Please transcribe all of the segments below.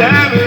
હે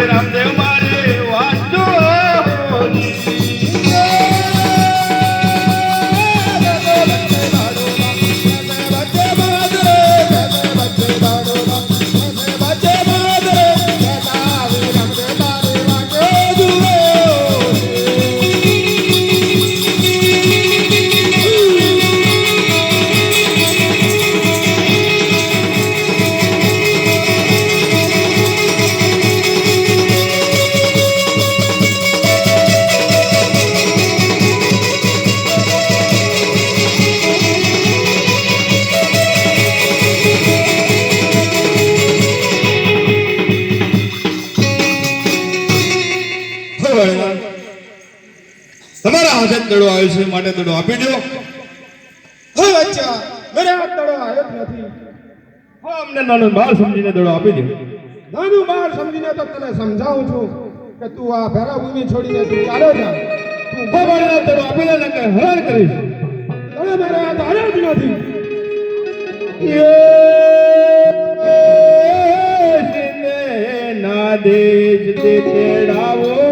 હવે તમારા હાથે દડો આવ્યો છે માટે દડો આપી દો હે બચ્ચા મેરે હાથ દડો આવ્યો જ નથી. હા અમને નાનો બાળ સમજીને દડો આપી દો નાનું બાળ સમજીને તો તને સમજાવું છું કે તું આ ભેરા ભૂમિ છોડીને તું ચાલ્યો જા તું ઊભો પાડીને દડો આપી દે ને કે હેરાન કરીશ. તને મારે હાથ આવ્યો જ નથી. ના દેશ તે તેડાવો.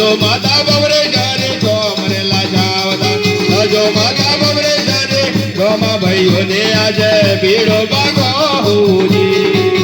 સજો માતા બવરે જાને, જો અમરેલા જાવતા. સજો માતા બવરે જારે ગોમા ભાઈઓને આજે ભીડો બાગો હોજી